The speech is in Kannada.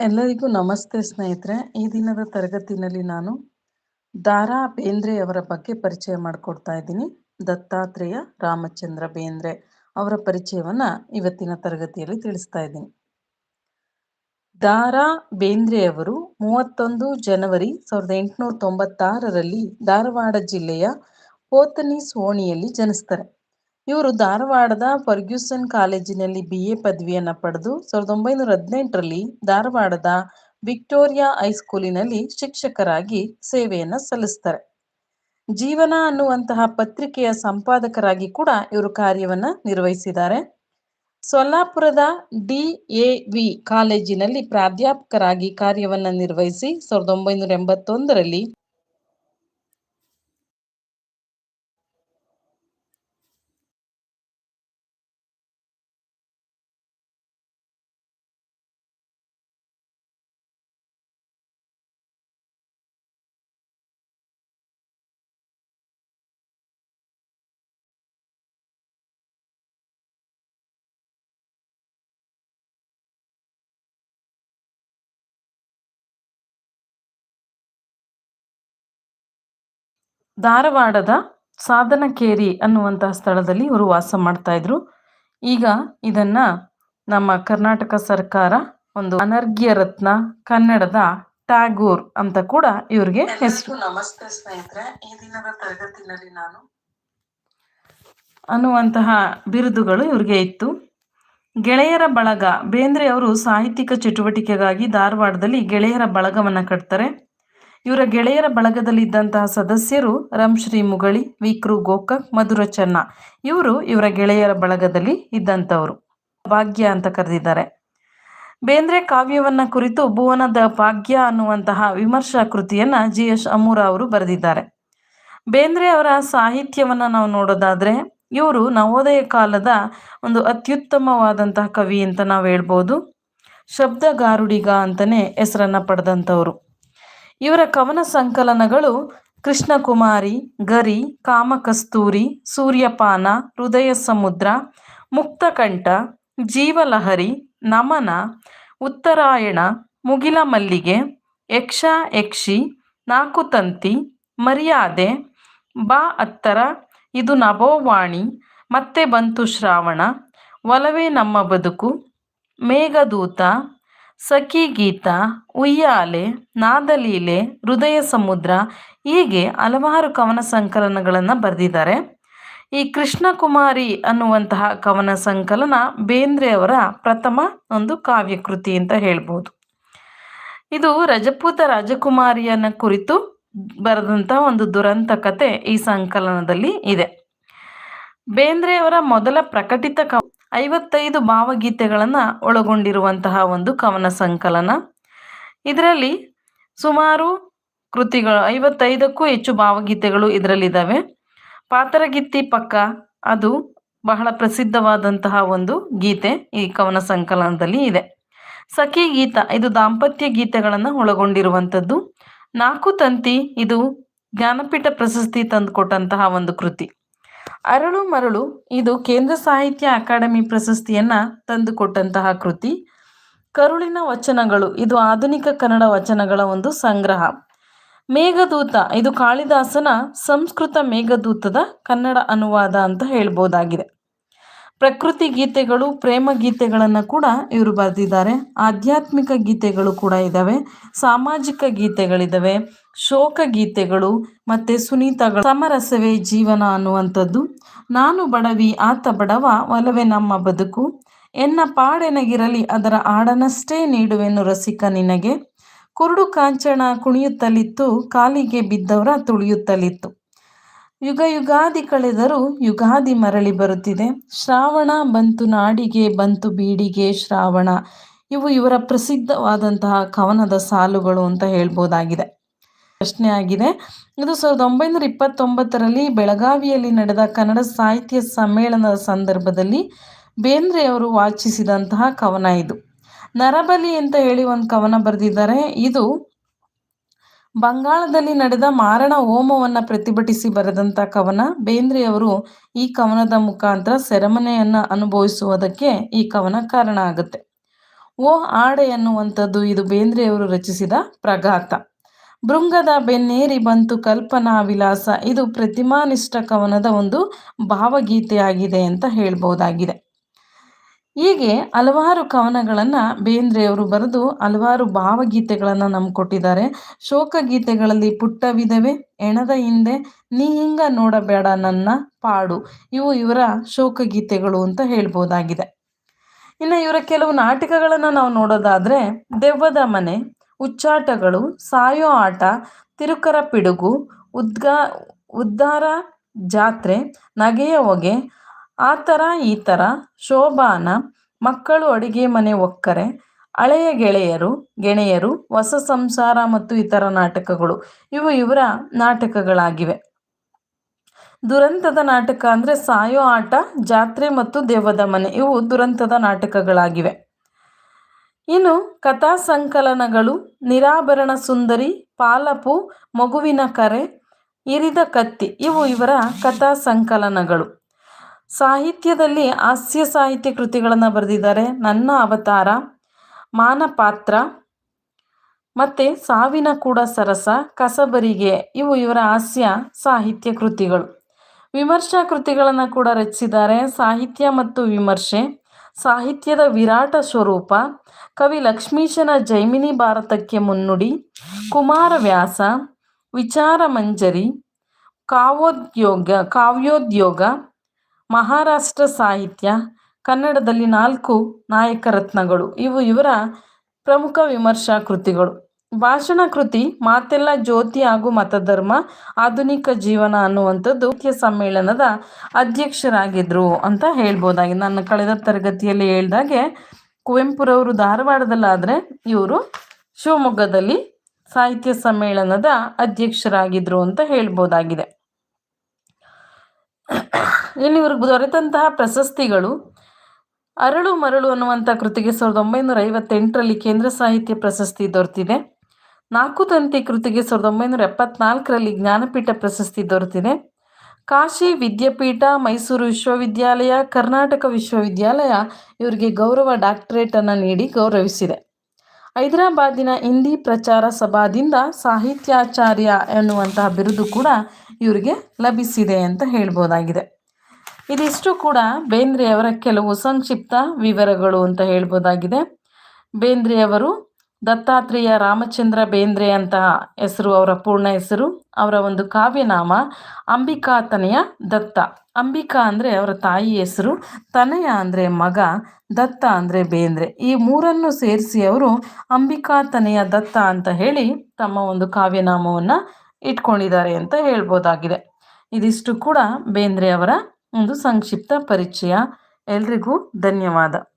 ಎಲ್ಲರಿಗೂ ನಮಸ್ತೆ ಸ್ನೇಹಿತರೆ. ಈ ದಿನದ ತರಗತಿನಲ್ಲಿ ನಾನು ದಾರಾ ಬೇಂದ್ರೆ ಅವರ ಬಗ್ಗೆ ಪರಿಚಯ ಮಾಡಿಕೊಡ್ತಾ ಇದ್ದೀನಿ. ದತ್ತಾತ್ರೇಯ ರಾಮಚಂದ್ರ ಬೇಂದ್ರೆ ಅವರ ಪರಿಚಯವನ್ನ ಇವತ್ತಿನ ತರಗತಿಯಲ್ಲಿ ತಿಳಿಸ್ತಾ ಇದ್ದೀನಿ. ದಾರಾ ಬೇಂದ್ರೆಯವರು ಮೂವತ್ತೊಂದು ಜನವರಿ ಸಾವಿರದ ಎಂಟುನೂರ ತೊಂಬತ್ತಾರರಲ್ಲಿ ಧಾರವಾಡ ಜಿಲ್ಲೆಯ ಪೋತನಿ ಸೋಣಿಯಲ್ಲಿ ಜನಿಸ್ತಾರೆ. ಇವರು ಧಾರವಾಡದ ಫರ್ಗ್ಯೂಸನ್ ಕಾಲೇಜಿನಲ್ಲಿ ಬಿ ಎ ಪದವಿಯನ್ನು ಪಡೆದು ಸಾವಿರದ ಒಂಬೈನೂರ ಹದಿನೆಂಟರಲ್ಲಿ ಧಾರವಾಡದ ವಿಕ್ಟೋರಿಯಾ ಹೈಸ್ಕೂಲಿನಲ್ಲಿ ಶಿಕ್ಷಕರಾಗಿ ಸೇವೆಯನ್ನು ಸಲ್ಲಿಸ್ತಾರೆ. ಜೀವನ ಅನ್ನುವಂತಹ ಪತ್ರಿಕೆಯ ಸಂಪಾದಕರಾಗಿ ಕೂಡ ಇವರು ಕಾರ್ಯವನ್ನು ನಿರ್ವಹಿಸಿದ್ದಾರೆ. ಸೊಲ್ಲಾಪುರದ ಡಿ ಎ ವಿ ಕಾಲೇಜಿನಲ್ಲಿ ಪ್ರಾಧ್ಯಾಪಕರಾಗಿ ಕಾರ್ಯವನ್ನು ನಿರ್ವಹಿಸಿ ಸಾವಿರದ ಒಂಬೈನೂರ ಎಂಬತ್ತೊಂದರಲ್ಲಿ ಧಾರವಾಡದ ಸಾಧನಕೇರಿ ಅನ್ನುವಂತಹ ಸ್ಥಳದಲ್ಲಿ ಇವರು ವಾಸ ಮಾಡ್ತಾ ಇದ್ರು. ಈಗ ಇದನ್ನ ನಮ್ಮ ಕರ್ನಾಟಕ ಸರ್ಕಾರ ಒಂದು ಅನರ್ಘ್ಯ ರತ್ನ ಕನ್ನಡದ ಟ್ಯಾಗೂರ್ ಅಂತ ಕೂಡ ಇವ್ರಿಗೆ ಹೆಸರು. ನಮಸ್ತೆ ಸ್ನೇಹಿತರೆ ಈ ದಿನದ ತರಗತಿನಲ್ಲಿ ನಾನು ಅನ್ನುವಂತಹ ಬಿರುದುಗಳು ಇವ್ರಿಗೆ ಇತ್ತು. ಗೆಳೆಯರ ಬಳಗ ಬೇಂದ್ರೆ ಅವರು ಸಾಹಿತ್ಯಿಕ ಚಟುವಟಿಕೆಗಾಗಿ ಧಾರವಾಡದಲ್ಲಿ ಗೆಳೆಯರ ಬಳಗವನ್ನು ಕಟ್ತಾರೆ. ಇವರ ಗೆಳೆಯರ ಬಳಗದಲ್ಲಿದ್ದಂತಹ ಸದಸ್ಯರು ರಂಶ್ರೀ ಮುಗಳಿ, ವಿಕ್ರು ಗೋಕಕ್, ಮಧುರ ಚನ್ನ. ಇವರು ಇವರ ಗೆಳೆಯರ ಬಳಗದಲ್ಲಿ ಇದ್ದಂಥವರು. ಭಾಗ್ಯ ಅಂತ ಕರೆದಿದ್ದಾರೆ. ಬೇಂದ್ರೆ ಕಾವ್ಯವನ್ನ ಕುರಿತು ಭುವನದ ಭಾಗ್ಯ ಅನ್ನುವಂತಹ ವಿಮರ್ಶಾ ಕೃತಿಯನ್ನ ಜಿ ಎಸ್ ಅಮೂರ ಅವರು ಬರೆದಿದ್ದಾರೆ. ಬೇಂದ್ರೆ ಅವರ ಸಾಹಿತ್ಯವನ್ನ ನಾವು ನೋಡೋದಾದ್ರೆ, ಇವರು ನವೋದಯ ಕಾಲದ ಒಂದು ಅತ್ಯುತ್ತಮವಾದಂತಹ ಕವಿ ಅಂತ ನಾವು ಹೇಳ್ಬೋದು. ಶಬ್ದಗಾರುಡಿಗ ಅಂತಲೇ ಹೆಸರನ್ನ ಪಡೆದಂಥವ್ರು. ಇವರ ಕವನ ಸಂಕಲನಗಳು ಕೃಷ್ಣಕುಮಾರಿ, ಗರಿ, ಕಾಮಕಸ್ತೂರಿ, ಸೂರ್ಯಪಾನ, ಹೃದಯ ಸಮುದ್ರ, ಮುಕ್ತಕಂಠ, ಜೀವಲಹರಿ, ನಮನ, ಉತ್ತರಾಯಣ ಮುಗಿಲ ಮಲ್ಲಿಗೆ ಯಕ್ಷ, ಯಕ್ಷಿ, ನಾಕುತಂತಿ, ಮರ್ಯಾದೆ, ಬಾ ಅತ್ತರ, ಇದು ನಭೋವಾಣಿ ಮತ್ತೆ ಬಂತು ಶ್ರಾವಣ, ಒಲವೇ ನಮ್ಮ ಬದುಕು, ಮೇಘದೂತ ಸಖಿ ಗೀತ, ಉಯ್ಯಾಲೆ, ನಾದಲೀಲೆ, ಹೃದಯ ಸಮುದ್ರ ಹೀಗೆ ಹಲವಾರು ಕವನ ಸಂಕಲನಗಳನ್ನು ಬರೆದಿದ್ದಾರೆ. ಈ ಕೃಷ್ಣಕುಮಾರಿ ಅನ್ನುವಂತಹ ಕವನ ಸಂಕಲನ ಬೇಂದ್ರೆಯವರ ಪ್ರಥಮ ಒಂದು ಕಾವ್ಯಕೃತಿ ಅಂತ ಹೇಳ್ಬೋದು. ಇದು ರಜಪೂತ ರಾಜಕುಮಾರಿಯನ್ನ ಕುರಿತು ಬರೆದಂತಹ ಒಂದು ದುರಂತ ಕತೆ ಈ ಸಂಕಲನದಲ್ಲಿ ಇದೆ. ಬೇಂದ್ರೆಯವರ ಮೊದಲ ಪ್ರಕಟಿತ ಕ ಐವತ್ತೈದು ಭಾವಗೀತೆಗಳನ್ನು ಒಳಗೊಂಡಿರುವಂತಹ ಒಂದು ಕವನ ಸಂಕಲನ. ಇದರಲ್ಲಿ ಸುಮಾರು ಕೃತಿಗಳು, ಐವತ್ತೈದಕ್ಕೂ ಹೆಚ್ಚು ಭಾವಗೀತೆಗಳು ಇದರಲ್ಲಿದ್ದಾವೆ ಪಾತರಗಿತ್ತಿ ಪಕ್ಕ ಅದು ಬಹಳ ಪ್ರಸಿದ್ಧವಾದಂತಹ ಒಂದು ಗೀತೆ ಈ ಕವನ ಸಂಕಲನದಲ್ಲಿ ಇದೆ. ಸಖಿ ಗೀತ, ಇದು ದಾಂಪತ್ಯ ಗೀತೆಗಳನ್ನು ಒಳಗೊಂಡಿರುವಂಥದ್ದು. ನಾಲ್ಕು ತಂತಿ, ಇದು ಜ್ಞಾನಪೀಠ ಪ್ರಶಸ್ತಿ ತಂದುಕೊಟ್ಟಂತಹ ಒಂದು ಕೃತಿ. ಅರಳು ಮರಳು ಇದು ಕೇಂದ್ರ ಸಾಹಿತ್ಯ ಅಕಾಡೆಮಿ ಪ್ರಶಸ್ತಿಯನ್ನ ತಂದುಕೊಟ್ಟಂತಹ ಕೃತಿ. ಕರುಳಿನ ವಚನಗಳು, ಇದು ಆಧುನಿಕ ಕನ್ನಡ ವಚನಗಳ ಒಂದು ಸಂಗ್ರಹ. ಮೇಘದೂತ, ಇದು ಕಾಳಿದಾಸನ ಸಂಸ್ಕೃತ ಮೇಘದೂತದ ಕನ್ನಡ ಅನುವಾದ ಅಂತ ಹೇಳ್ಬೋದಾಗಿದೆ. ಪ್ರಕೃತಿ ಗೀತೆಗಳು, ಪ್ರೇಮ ಗೀತೆಗಳನ್ನು ಕೂಡ ಇವರು ಬರೆದಿದ್ದಾರೆ. ಆಧ್ಯಾತ್ಮಿಕ ಗೀತೆಗಳು ಕೂಡ ಇದ್ದಾವೆ ಸಾಮಾಜಿಕ ಗೀತೆಗಳಿದ್ದಾವೆ ಶೋಕ ಗೀತೆಗಳು ಮತ್ತು ಸುನೀತಗಳು ಸಮರಸವೇ ಜೀವನ ಅನ್ನುವಂಥದ್ದು. ನಾನು ಬಡವಿ, ಆತ ಬಡವ, ಒಲವೇ ನಮ್ಮ ಬದುಕು. ಎನ್ನ ಪಾಡೆನಗಿರಲಿ ಅದರ ಆಡನಷ್ಟೇ ನೀಡುವೆನು ರಸಿಕ ನಿನಗೆ. ಕುರುಡು ಕಾಂಚಣ ಕುಣಿಯುತ್ತಲಿತ್ತು, ಕಾಲಿಗೆ ಬಿದ್ದವರ ತುಳಿಯುತ್ತಲಿತ್ತು. ಯುಗ ಯುಗಾದಿ ಕಳೆದರೂ ಯುಗಾದಿ ಮರಳಿ ಬರುತ್ತಿದೆ. ಶ್ರಾವಣ ಬಂತು ನಾಡಿಗೆ, ಬಂತು ಬೀಡಿಗೆ ಶ್ರಾವಣ. ಇವು ಇವರ ಪ್ರಸಿದ್ಧವಾದಂತಹ ಕವನದ ಸಾಲುಗಳು ಅಂತ ಹೇಳ್ಬೋದಾಗಿದೆ. ಪ್ರಶ್ನೆ ಆಗಿದೆ, ಇದು ಸಾವಿರದ ಒಂಬೈನೂರ ಇಪ್ಪತ್ತೊಂಬತ್ತರಲ್ಲಿ ಬೆಳಗಾವಿಯಲ್ಲಿ ನಡೆದ ಕನ್ನಡ ಸಾಹಿತ್ಯ ಸಮ್ಮೇಳನದ ಸಂದರ್ಭದಲ್ಲಿ ಬೇಂದ್ರೆ ಅವರು ವಾಚಿಸಿದಂತಹ ಕವನ ಇದು. ನರಬಲಿ ಅಂತ ಹೇಳಿ ಒಂದು ಕವನ ಬರೆದಿದ್ದಾರೆ. ಇದು ಬಂಗಾಳದಲ್ಲಿ ನಡೆದ ಮಾರಣ ಹೋಮವನ್ನು ಪ್ರತಿಭಟಿಸಿ ಬರೆದಂಥ ಕವನ, ಬೇಂದ್ರೆಯವರು ಈ ಕವನದ ಮುಖಾಂತರ ಸೆರೆಮನೆಯನ್ನು ಅನುಭವಿಸುವುದಕ್ಕೆ ಈ ಕವನ ಕಾರಣ ಆಗುತ್ತೆ. ಓ ಆಡೆ ಎನ್ನುವಂಥದ್ದು ಇದು ಬೇಂದ್ರೆಯವರು ರಚಿಸಿದ ಪ್ರಘಾತ. ಭೃಂಗದ ಬೆನ್ನೇರಿ ಬಂತು ಕಲ್ಪನಾ ವಿಲಾಸ. ಇದು ಪ್ರತಿಮಾನಿಷ್ಠ ಕವನದ ಒಂದು ಭಾವಗೀತೆಯಾಗಿದೆ ಅಂತ ಹೇಳ್ಬೋದಾಗಿದೆ. ಹೀಗೆ ಹಲವಾರು ಕವನಗಳನ್ನು ಬೇಂದ್ರೆಯವರು ಬರೆದು ಹಲವಾರು ಭಾವಗೀತೆಗಳನ್ನು ನಮ್ಗೆ ಕೊಟ್ಟಿದ್ದಾರೆ. ಶೋಕಗೀತೆಗಳಲ್ಲಿ ಪುಟ್ಟವಿದವೆ, ಎಣದ ಹಿಂದೆ ನೀ ಹಿಂಗ ನೋಡಬೇಡ ನನ್ನ ಪಾಡು. ಇವು ಇವರ ಶೋಕಗೀತೆಗಳು ಅಂತ ಹೇಳ್ಬೋದಾಗಿದೆ. ಇನ್ನು ಇವರ ಕೆಲವು ನಾಟಕಗಳನ್ನು ನಾವು ನೋಡೋದಾದರೆ, ದೆವ್ವದ ಮನೆ, ಉಚ್ಚಾಟಗಳು, ಸಾಯೋ ಆಟ ತಿರುಕರ ಪಿಡುಗು ಉದ್ಗಾ ಉದ್ಧಾರ ಜಾತ್ರೆ, ನಗೆಯ ಹೊಗೆ ಆ ಥರ ಈ ಥರ ಶೋಭಾನ ಮಕ್ಕಳು ಅಡುಗೆ ಮನೆ ಒಕ್ಕರೆ, ಹಳೆಯ ಗೆಳೆಯರು ಗೆಳೆಯರು ಹೊಸ ಸಂಸಾರ ಮತ್ತು ಇತರ ನಾಟಕಗಳು. ಇವು ಇವರ ನಾಟಕಗಳಾಗಿವೆ. ದುರಂತದ ನಾಟಕ ಅಂದರೆ ಸಾಯೋ ಆಟ, ಜಾತ್ರೆ ಮತ್ತು ದೆವ್ವದ ಮನೆ. ಇವು ದುರಂತದ ನಾಟಕಗಳಾಗಿವೆ. ಇನ್ನು ಕಥಾ ಸಂಕಲನಗಳು, ನಿರಾಭರಣ ಸುಂದರಿ, ಪಾಲಪು, ಮಗುವಿನ ಕರೆ, ಇರಿದ ಕತ್ತಿ. ಇವು ಇವರ ಕಥಾ ಸಂಕಲನಗಳು. ಸಾಹಿತ್ಯದಲ್ಲಿ ಹಾಸ್ಯ ಸಾಹಿತ್ಯ ಕೃತಿಗಳನ್ನು ಬರೆದಿದ್ದಾರೆ. ನನ್ನ ಅವತಾರ, ಮಾನಪಾತ್ರ ಮತ್ತು ಸಾವಿನ ಕೂಡ ಸರಸ, ಕಸಬರಿಗೆ. ಇವು ಇವರ ಹಾಸ್ಯ ಸಾಹಿತ್ಯ ಕೃತಿಗಳು. ವಿಮರ್ಶಾ ಕೃತಿಗಳನ್ನು ಕೂಡ ರಚಿಸಿದ್ದಾರೆ. ಸಾಹಿತ್ಯ ಮತ್ತು ವಿಮರ್ಶೆ, ಸಾಹಿತ್ಯದ ವಿರಾಟ ಸ್ವರೂಪ, ಕವಿ ಲಕ್ಷ್ಮೀಶನ ಜೈಮಿನಿ ಭಾರತಕ್ಕೆ ಮುನ್ನುಡಿ ಕುಮಾರವ್ಯಾಸ ವಿಚಾರ ಮಂಜರಿ, ಕಾವೋದ್ಯೋಗ, ಕಾವ್ಯೋದ್ಯೋಗ ಮಹಾರಾಷ್ಟ್ರ ಸಾಹಿತ್ಯ, ಕನ್ನಡದಲ್ಲಿ ನಾಲ್ಕು ನಾಯಕ ರತ್ನಗಳು ಇವು ಇವರ ಪ್ರಮುಖ ವಿಮರ್ಶಾ ಕೃತಿಗಳು. ಭಾಷಣ ಕೃತಿ, ಮಾತೆಲ್ಲ ಜ್ಯೋತಿ ಹಾಗೂ ಮತಧರ್ಮ, ಆಧುನಿಕ ಜೀವನ ಅನ್ನುವಂಥದ್ದು ಸಮ್ಮೇಳನದ ಅಧ್ಯಕ್ಷರಾಗಿದ್ದರು ಅಂತ ಹೇಳ್ಬೋದಾಗಿದೆ. ನಾನು ಕಳೆದ ತರಗತಿಯಲ್ಲಿ ಹೇಳ್ದಾಗೆ ಕುವೆಂಪುರವರು ಧಾರವಾಡದಲ್ಲಾದರೆ ಇವರು ಶಿವಮೊಗ್ಗದಲ್ಲಿ ಸಾಹಿತ್ಯ ಸಮ್ಮೇಳನದ ಅಧ್ಯಕ್ಷರಾಗಿದ್ದರು ಅಂತ ಹೇಳ್ಬೋದಾಗಿದೆ. ಇನ್ನು ಇವ್ರಿಗೆ ದೊರೆತಂತಹ ಪ್ರಶಸ್ತಿಗಳು ಅರಳು ಮರಳು ಅನ್ನುವಂಥ ಕೃತಿಗೆ ಸಾವಿರದ ಒಂಬೈನೂರ ಐವತ್ತೆಂಟರಲ್ಲಿ ಕೇಂದ್ರ ಸಾಹಿತ್ಯ ಪ್ರಶಸ್ತಿ ದೊರೆತಿದೆ. ನಾಲ್ಕು ತಂತಿ ಕೃತಿಗೆ ಸಾವಿರದ ಒಂಬೈನೂರ ಎಪ್ಪತ್ನಾಲ್ಕರಲ್ಲಿ ಜ್ಞಾನಪೀಠ ಪ್ರಶಸ್ತಿ ದೊರೆತಿದೆ. ಕಾಶಿ ವಿದ್ಯಾಪೀಠ, ಮೈಸೂರು ವಿಶ್ವವಿದ್ಯಾಲಯ, ಕರ್ನಾಟಕ ವಿಶ್ವವಿದ್ಯಾಲಯ ಇವರಿಗೆ ಗೌರವ ಡಾಕ್ಟರೇಟನ್ನು ನೀಡಿ ಗೌರವಿಸಿದೆ. ಹೈದರಾಬಾದಿನ ಹಿಂದಿ ಪ್ರಚಾರ ಸಭಾದಿಂದ ಸಾಹಿತ್ಯಾಚಾರ್ಯ ಎನ್ನುವಂತಹ ಬಿರುದು ಕೂಡ ಇವರಿಗೆ ಲಭಿಸಿದೆ ಅಂತ ಹೇಳ್ಬೋದಾಗಿದೆ. ಇದಿಷ್ಟು ಕೂಡ ಬೇಂದ್ರೆಯವರ ಕೆಲವು ಸಂಕ್ಷಿಪ್ತ ವಿವರಗಳು ಅಂತ ಹೇಳ್ಬೋದಾಗಿದೆ. ಬೇಂದ್ರೆಯವರು ದತ್ತಾತ್ರೇಯ ರಾಮಚಂದ್ರ ಬೇಂದ್ರೆ ಅಂತ ಹೆಸರು, ಅವರ ಪೂರ್ಣ ಹೆಸರು, ಅವರ ಒಂದು ಕಾವ್ಯನಾಮ ಅಂಬಿಕಾ ತನೆಯ ದತ್ತ. ಅಂಬಿಕಾ ಅಂದರೆ ಅವರ ತಾಯಿ ಹೆಸರು, ತನಯ ಅಂದರೆ ಮಗ, ದತ್ತ ಅಂದರೆ ಬೇಂದ್ರೆ. ಈ ಮೂರನ್ನು ಸೇರಿಸಿ ಅವರು ಅಂಬಿಕಾ ತನೆಯ ದತ್ತ ಅಂತ ಹೇಳಿ ತಮ್ಮ ಒಂದು ಕಾವ್ಯನಾಮವನ್ನು ಇಟ್ಕೊಂಡಿದ್ದಾರೆ ಅಂತ ಹೇಳ್ಬೋದಾಗಿದೆ. ಇದಿಷ್ಟು ಕೂಡ ಬೇಂದ್ರೆ ಒಂದು ಸಂಕ್ಷಿಪ್ತ ಪರಿಚಯ. ಎಲ್ರಿಗೂ ಧನ್ಯವಾದ.